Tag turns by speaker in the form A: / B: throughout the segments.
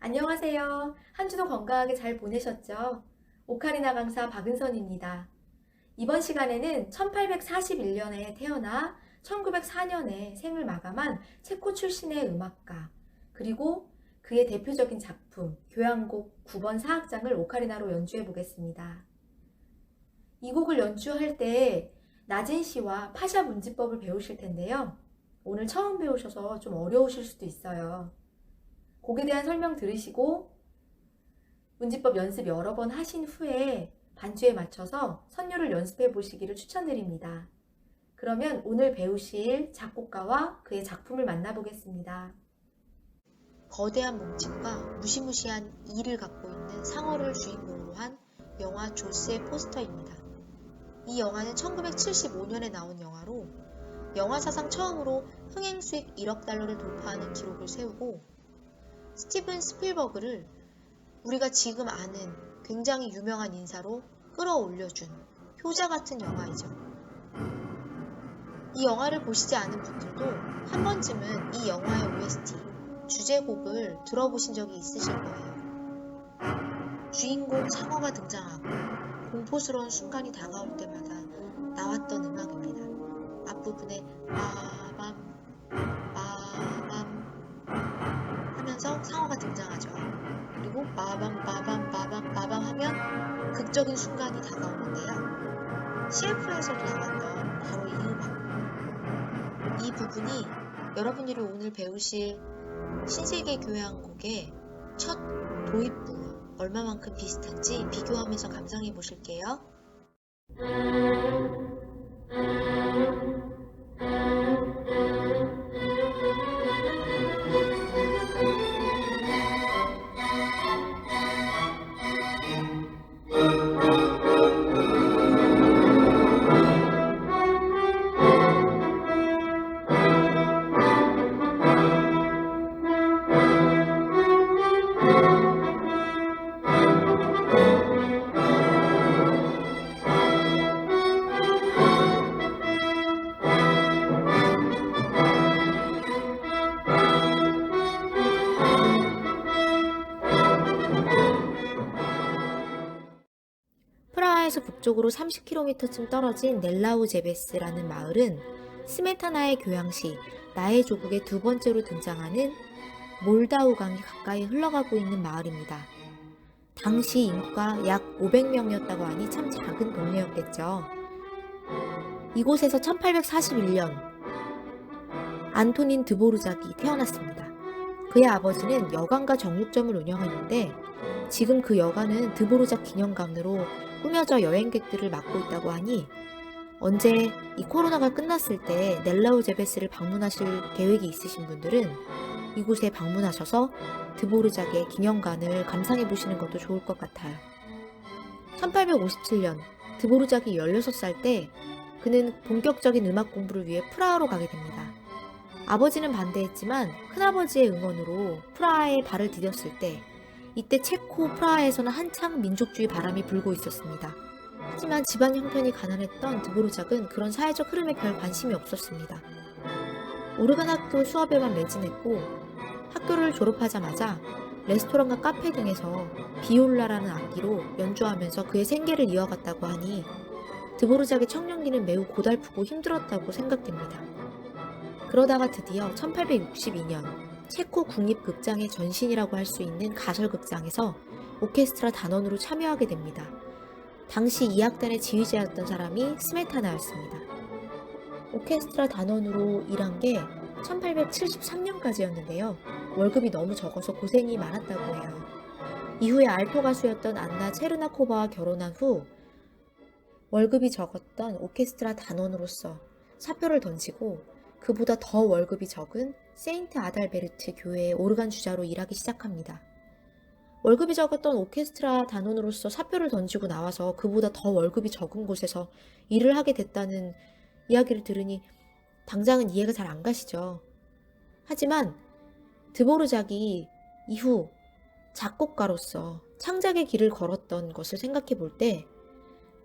A: 안녕하세요. 한 주도 건강하게 잘 보내셨죠? 오카리나 강사 박은선입니다. 이번 시간에는 1841년에 태어나 1904년에 생을 마감한 체코 출신의 음악가, 그리고 그의 대표적인 작품, 교향곡 9번 사악장을 오카리나로 연주해 보겠습니다. 이 곡을 연주할 때 낮은 시와 파샤 문지법을 배우실 텐데요. 오늘 처음 배우셔서 좀 어려우실 수도 있어요. 곡에 대한 설명 들으시고 문지법 연습 여러 번 하신 후에 반주에 맞춰서 선율을 연습해 보시기를 추천드립니다. 그러면 오늘 배우실 작곡가와 그의 작품을 만나보겠습니다.
B: 거대한 몸집과 무시무시한 이를 갖고 있는 상어를 주인공으로 한 영화 조스의 포스터입니다. 이 영화는 1975년에 나온 영화로 영화 사상 처음으로 흥행 수익 1억 달러를 돌파하는 기록을 세우고 스티븐 스필버그를 우리가 지금 아는 굉장히 유명한 인사로 끌어올려준 효자 같은 영화이죠. 이 영화를 보시지 않은 분들도 한 번쯤은 이 영화의 OST, 주제곡을 들어보신 적이 있으실 거예요. 주인공 상어가 등장하고 공포스러운 순간이 다가올 때마다 나왔던 음악입니다. 앞부분에 빠 상어가 등장하죠. 그리고 빠밤 빠밤 빠밤 빠밤 하면 극적인 순간이 다가오는데요. CF에서도 나왔던 바로 이 음악. 이 부분이 여러분들이 오늘 배우실 신세계 교향곡의 첫 도입부 얼마만큼 비슷한지 비교하면서 감상해 보실게요. 북쪽으로 30km쯤 떨어진 넬라우 제베스라는 마을은 스메타나의 교향시 나의 조국의 두 번째로 등장하는 몰다우 강이 가까이 흘러가고 있는 마을입니다. 당시 인구가 약 500명이었다고 하니 참 작은 동네였겠죠. 이곳에서 1841년 안토닌 드보르작이 태어났습니다. 그의 아버지는 여관과 정육점을 운영했는데 지금 그 여관은 드보르작 기념관으로 꾸며져 여행객들을 맡고 있다고 하니 언제 이 코로나가 끝났을 때 넬라우 제베스를 방문하실 계획이 있으신 분들은 이곳에 방문하셔서 드보르작의 기념관을 감상해 보시는 것도 좋을 것 같아요. 1857년 드보르작이 16살 때 그는 본격적인 음악 공부를 위해 프라하로 가게 됩니다. 아버지는 반대했지만 큰아버지의 응원으로 프라하에 발을 디뎠을 때 이때 체코 프라하에서는 한창 민족주의 바람이 불고 있었습니다. 하지만 집안 형편이 가난했던 드보르작은 그런 사회적 흐름에 별 관심이 없었습니다. 오르간 학교 수업에만 매진했고 학교를 졸업하자마자 레스토랑과 카페 등에서 비올라라는 악기로 연주하면서 그의 생계를 이어갔다고 하니 드보르작의 청년기는 매우 고달프고 힘들었다고 생각됩니다. 그러다가 드디어 1862년 체코 국립극장의 전신이라고 할 수 있는 가설극장에서 오케스트라 단원으로 참여하게 됩니다. 당시 이 악단의 지휘자였던 사람이 스메타나였습니다. 오케스트라 단원으로 일한 게 1873년까지였는데요. 월급이 너무 적어서 고생이 많았다고 해요. 이후에 알토 가수였던 안나 체르나코바와 결혼한 후 월급이 적었던 오케스트라 단원으로서 사표를 던지고 그보다 더 월급이 적은 세인트 아달베르트 교회의 오르간 주자로 일하기 시작합니다. 월급이 적었던 오케스트라 단원으로서 사표를 던지고 나와서 그보다 더 월급이 적은 곳에서 일을 하게 됐다는 이야기를 들으니 당장은 이해가 잘 안 가시죠. 하지만 드보르작이 이후 작곡가로서 창작의 길을 걸었던 것을 생각해 볼 때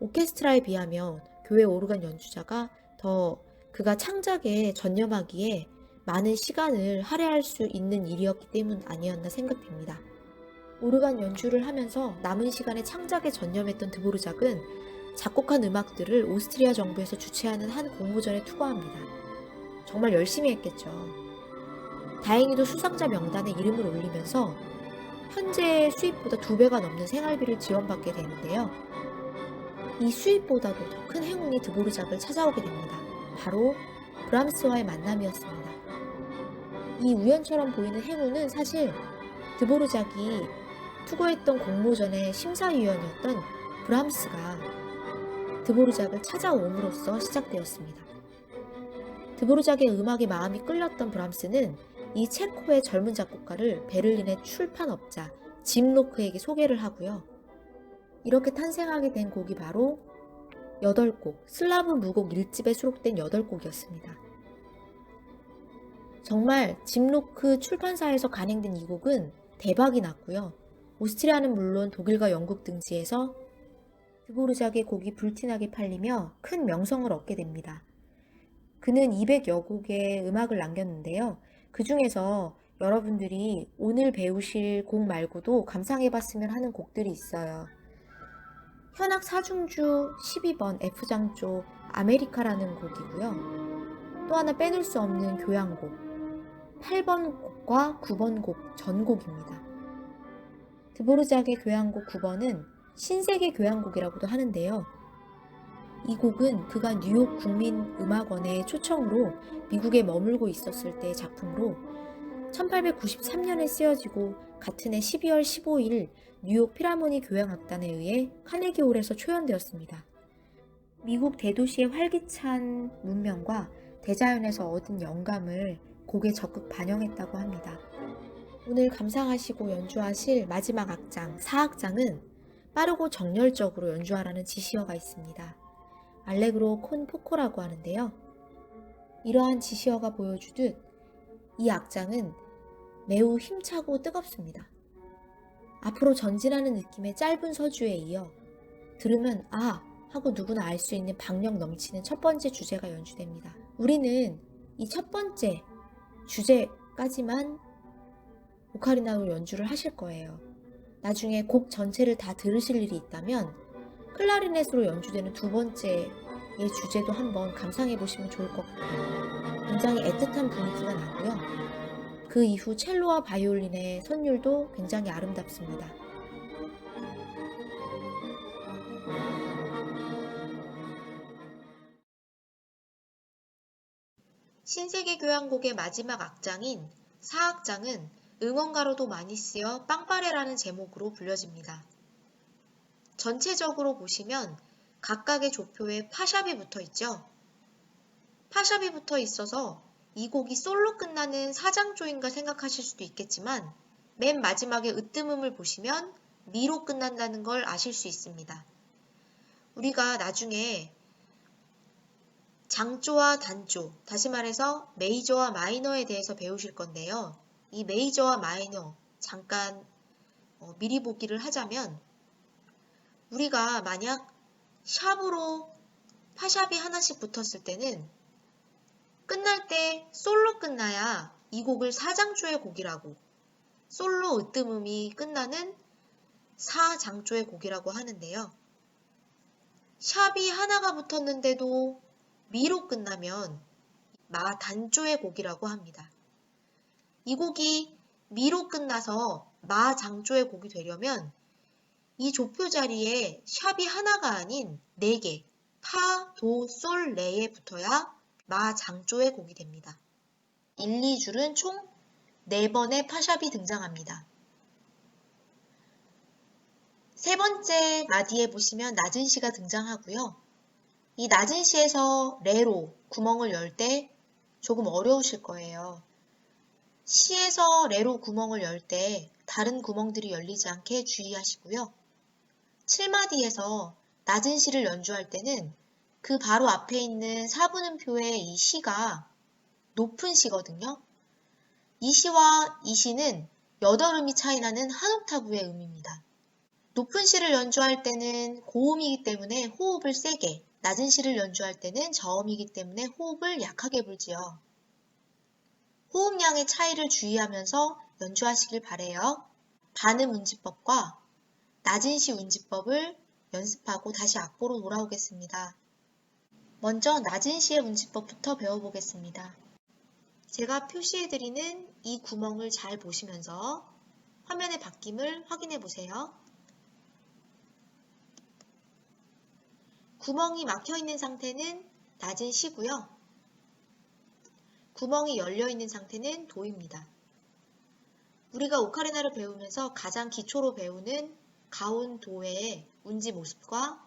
B: 오케스트라에 비하면 교회 오르간 연주자가 더 그가 창작에 전념하기에 많은 시간을 할애할 수 있는 일이었기 때문 아니었나 생각됩니다. 오르간 연주를 하면서 남은 시간에 창작에 전념했던 드보르작은 작곡한 음악들을 오스트리아 정부에서 주최하는 한 공모전에 투고합니다. 정말 열심히 했겠죠. 다행히도 수상자 명단에 이름을 올리면서 현재 수입보다 두 배가 넘는 생활비를 지원받게 되는데요. 이 수입보다도 더 큰 행운이 드보르작을 찾아오게 됩니다. 바로 브람스와의 만남이었습니다. 이 우연처럼 보이는 행운은 사실 드보르작이 투고했던 공모전의 심사위원이었던 브람스가 드보르작을 찾아옴으로써 시작되었습니다. 드보르작의 음악에 마음이 끌렸던 브람스는 이 체코의 젊은 작곡가를 베를린의 출판업자 짐 로크에게 소개를 하고요. 이렇게 탄생하게 된 곡이 바로 8곡, 슬라브 무곡 1집에 수록된 8곡이었습니다. 정말 짐로크 출판사에서 간행된 이 곡은 대박이 났고요. 오스트리아는 물론 독일과 영국 등지에서 드보르작의 곡이 불티나게 팔리며 큰 명성을 얻게 됩니다. 그는 200여 곡의 음악을 남겼는데요. 그 중에서 여러분들이 오늘 배우실 곡 말고도 감상해 봤으면 하는 곡들이 있어요. 현악 사중주 12번 F장조 아메리카라는 곡이고요. 또 하나 빼놓을 수 없는 교향곡 8번 곡과 9번 곡 전곡입니다. 드보르작의 교향곡 9번은 신세계 교향곡이라고도 하는데요. 이 곡은 그가 뉴욕 국민 음악원의 초청으로 미국에 머물고 있었을 때의 작품으로 1893년에 쓰여지고 같은 해 12월 15일 뉴욕 피라모니 교향악단에 의해 카네기홀에서 초연되었습니다. 미국 대도시의 활기찬 문명과 대자연에서 얻은 영감을 곡에 적극 반영했다고 합니다. 오늘 감상하시고 연주하실 마지막 악장, 사악장은 빠르고 정열적으로 연주하라는 지시어가 있습니다. 알레그로 콘 포코라고 하는데요. 이러한 지시어가 보여주듯 이 악장은 매우 힘차고 뜨겁습니다. 앞으로 전진하는 느낌의 짧은 서주에 이어 들으면 아 하고 누구나 알 수 있는 박력 넘치는 첫 번째 주제가 연주됩니다. 우리는 이 첫 번째 주제까지만 오카리나로 연주를 하실 거예요. 나중에 곡 전체를 다 들으실 일이 있다면 클라리넷으로 연주되는 두 번째의 주제도 한번 감상해 보시면 좋을 것 같아요. 굉장히 애틋한 분위기가 나고요. 그 이후 첼로와 바이올린의 선율도 굉장히 아름답습니다. 신세계 교향곡의 마지막 악장인 사악장은 응원가로도 많이 쓰여 빵빠레라는 제목으로 불려집니다. 전체적으로 보시면 각각의 조표에 파샵이 붙어 있죠. 파샵이 붙어 있어서 이 곡이 솔로 끝나는 사장조인가 생각하실 수도 있겠지만 맨 마지막에 으뜸음을 보시면 미로 끝난다는 걸 아실 수 있습니다. 우리가 나중에 장조와 단조, 다시 말해서 메이저와 마이너에 대해서 배우실 건데요. 이 메이저와 마이너 잠깐 어, 미리 보기를 하자면 우리가 만약 샵으로 파샵이 하나씩 붙었을 때는 끝날 때 솔로 끝나야 이 곡을 사장조의 곡이라고 솔로 으뜸음이 끝나는 사장조의 곡이라고 하는데요. 샵이 하나가 붙었는데도 미로 끝나면 마 단조의 곡이라고 합니다. 이 곡이 미로 끝나서 마 장조의 곡이 되려면 이 조표 자리에 샵이 하나가 아닌 4개, 파, 도, 솔, 레에 붙어야 마장조의 곡이 됩니다. 1, 2줄은 총 4번의 파샵이 등장합니다. 세 번째 마디에 보시면 낮은 시가 등장하고요. 이 낮은 시에서 레로 구멍을 열 때 조금 어려우실 거예요. 시에서 레로 구멍을 열 때 다른 구멍들이 열리지 않게 주의하시고요. 7마디에서 낮은 시를 연주할 때는 그 바로 앞에 있는 4분음표의 이 시가 높은 시거든요. 이 시와 이 시는 8음이 차이나는 한 옥타브의 음입니다. 높은 시를 연주할 때는 고음이기 때문에 호흡을 세게, 낮은 시를 연주할 때는 저음이기 때문에 호흡을 약하게 불지요. 호흡량의 차이를 주의하면서 연주하시길 바래요. 반음 운지법과 낮은 시 운지법을 연습하고 다시 악보로 돌아오겠습니다. 먼저 낮은 시의 운지법부터 배워보겠습니다. 제가 표시해드리는 이 구멍을 잘 보시면서 화면의 바뀜을 확인해 보세요. 구멍이 막혀 있는 상태는 낮은 시고요. 구멍이 열려 있는 상태는 도입니다. 우리가 오카리나를 배우면서 가장 기초로 배우는 가운 도의 운지 모습과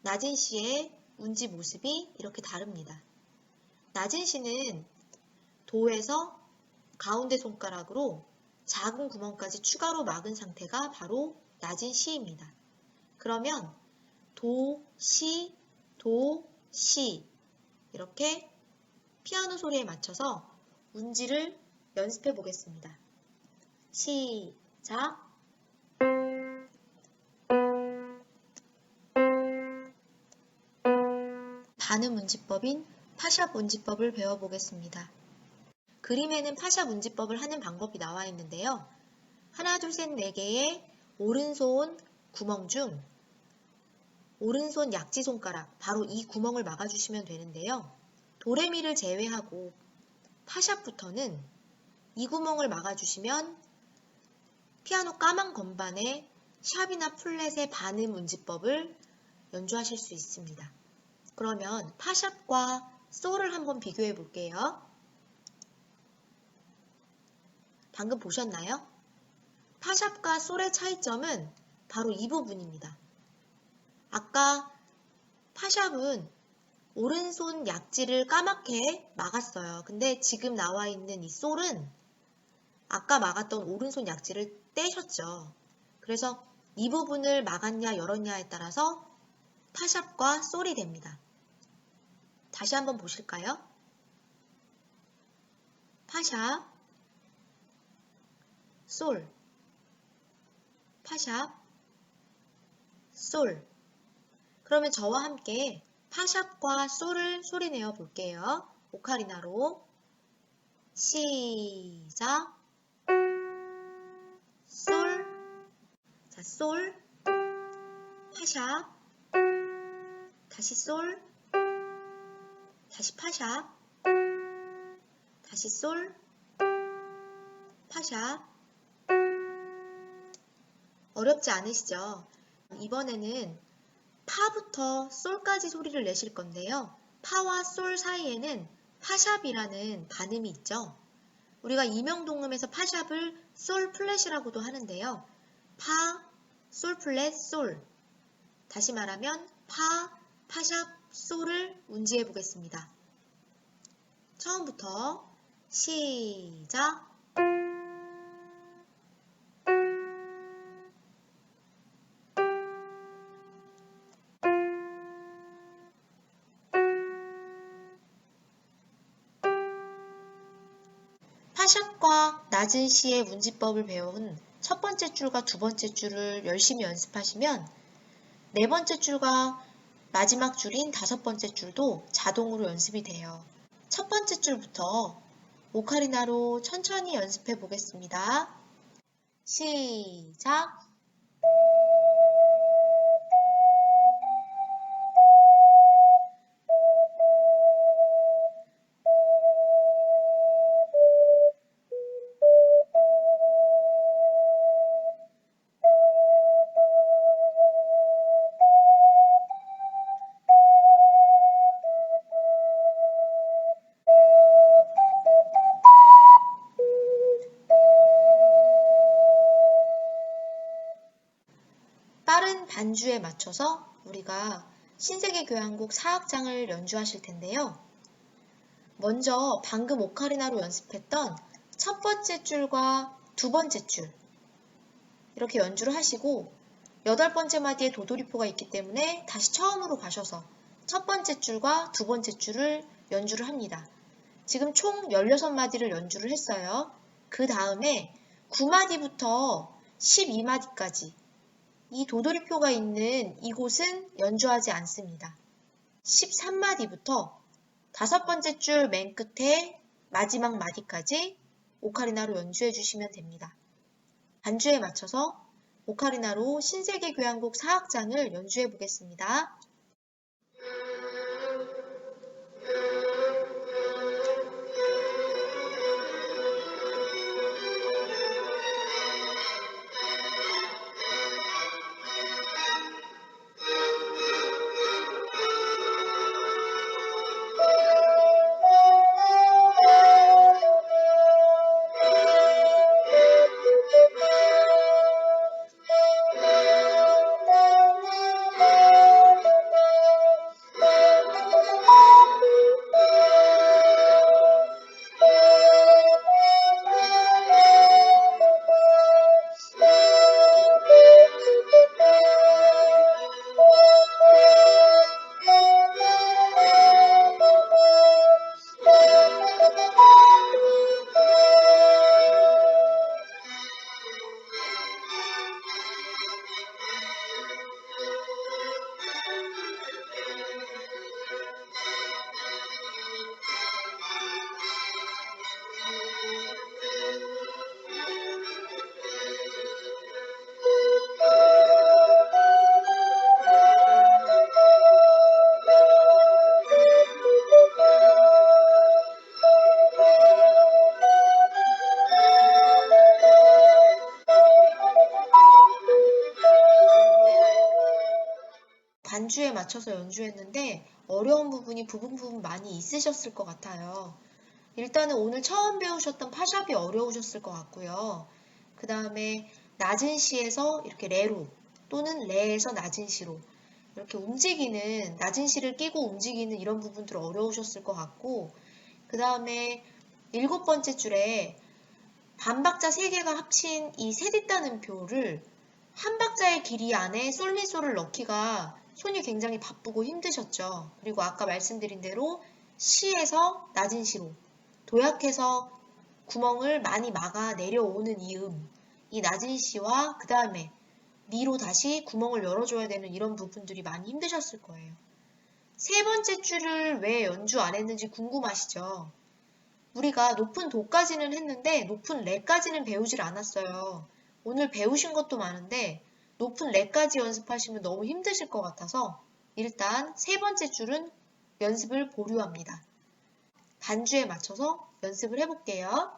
B: 낮은 시의 운지 모습이 이렇게 다릅니다. 낮은 시는 도에서 가운데 손가락으로 작은 구멍까지 추가로 막은 상태가 바로 낮은 시입니다. 그러면 도, 시, 도, 시 이렇게 피아노 소리에 맞춰서 운지를 연습해 보겠습니다. 시작! 반음 운지법인 파샵 운지법을 배워보겠습니다. 그림에는 파샵 운지법을 하는 방법이 나와 있는데요. 하나, 둘, 셋, 네 개의 오른손 구멍 중 오른손 약지 손가락, 바로 이 구멍을 막아주시면 되는데요. 도레미를 제외하고 파샵부터는 이 구멍을 막아주시면 피아노 까만 건반에 샵이나 플랫의 반음 운지법을 연주하실 수 있습니다. 그러면 파샵과 솔을 한번 비교해 볼게요. 방금 보셨나요? 파샵과 솔의 차이점은 바로 이 부분입니다. 아까 파샵은 오른손 약지를 까맣게 막았어요. 근데 지금 나와 있는 이 솔은 아까 막았던 오른손 약지를 떼셨죠. 그래서 이 부분을 막았냐 열었냐에 따라서 파샵과 솔이 됩니다. 다시 한번 보실까요? 파샵, 솔, 파샵, 솔. 그러면 저와 함께 파샵과 솔을 소리내어 볼게요. 오카리나로. 시작. 솔. 자, 솔. 파샵. 다시 솔. 다시 파샵. 다시 솔. 파샵. 어렵지 않으시죠? 이번에는 파부터 솔까지 소리를 내실 건데요. 파와 솔 사이에는 파샵이라는 반음이 있죠. 우리가 이명동음에서 파샵을 솔 플랫이라고도 하는데요. 파, 솔 플랫, 솔. 다시 말하면 파, 파샵, 솔을 운지해 보겠습니다. 처음부터 시작. 파샵과 낮은 시의 운지법을 배운 첫 번째 줄과 두 번째 줄을 열심히 연습하시면 네 번째 줄과 마지막 줄인 다섯 번째 줄도 자동으로 연습이 돼요. 첫 번째 줄부터 오카리나로 천천히 연습해 보겠습니다. 시작! 반주에 맞춰서 우리가 신세계 교향곡 4악장을 연주하실 텐데요. 먼저 방금 오카리나로 연습했던 첫 번째 줄과 두 번째 줄 이렇게 연주를 하시고 여덟 번째 마디에 도돌이포가 있기 때문에 다시 처음으로 가셔서 첫 번째 줄과 두 번째 줄을 연주를 합니다. 지금 총 16마디를 연주를 했어요. 그 다음에 9마디부터 12마디까지 이 도돌이표가 있는 이곳은 연주하지 않습니다. 13마디부터 다섯 번째 줄 맨 끝에 마지막 마디까지 오카리나로 연주해 주시면 됩니다. 반주에 맞춰서 오카리나로 신세계 교향곡 4악장을 연주해 보겠습니다. 반주에 맞춰서 연주했는데 어려운 부분이 부분 부분 많이 있으셨을 것 같아요. 일단은 오늘 처음 배우셨던 파샵이 어려우셨을 것 같고요. 그 다음에 낮은 시에서 이렇게 레로 또는 레에서 낮은 시로 이렇게 움직이는 낮은 시를 끼고 움직이는 이런 부분들 어려우셨을 것 같고 그 다음에 일곱 번째 줄에 반박자 세 개가 합친 이 셋있다는 표를 한 박자의 길이 안에 솔미솔을 넣기가 손이 굉장히 바쁘고 힘드셨죠. 그리고 아까 말씀드린 대로 시에서 낮은 시로 도약해서 구멍을 많이 막아 내려오는 이 음, 이 낮은 시와 그 다음에 미로 다시 구멍을 열어줘야 되는 이런 부분들이 많이 힘드셨을 거예요. 세 번째 줄을 왜 연주 안 했는지 궁금하시죠? 우리가 높은 도까지는 했는데 높은 레까지는 배우질 않았어요. 오늘 배우신 것도 많은데 높은 레까지 연습하시면 너무 힘드실 것 같아서 일단 세 번째 줄은 연습을 보류합니다. 반주에 맞춰서 연습을 해볼게요.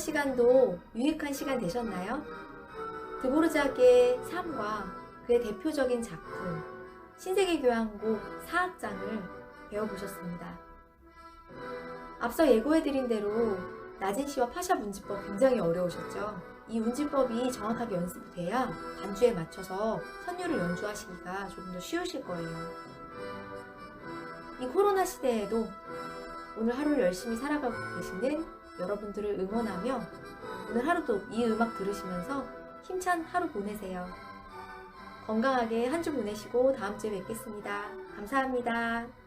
A: 시간도 유익한 시간 되셨나요? 드보르자크의 삶과 그의 대표적인 작품 신세계 교향곡 4악장을 배워보셨습니다. 앞서 예고해드린 대로 낮은 시와 파샵 운지법 굉장히 어려우셨죠? 이 운지법이 정확하게 연습돼야 반주에 맞춰서 선율을 연주하시기가 조금 더 쉬우실 거예요. 이 코로나 시대에도 오늘 하루를 열심히 살아가고 계시는 여러분들을 응원하며 오늘 하루도 이 음악 들으시면서 힘찬 하루 보내세요. 건강하게 한 주 보내시고 다음 주에 뵙겠습니다. 감사합니다.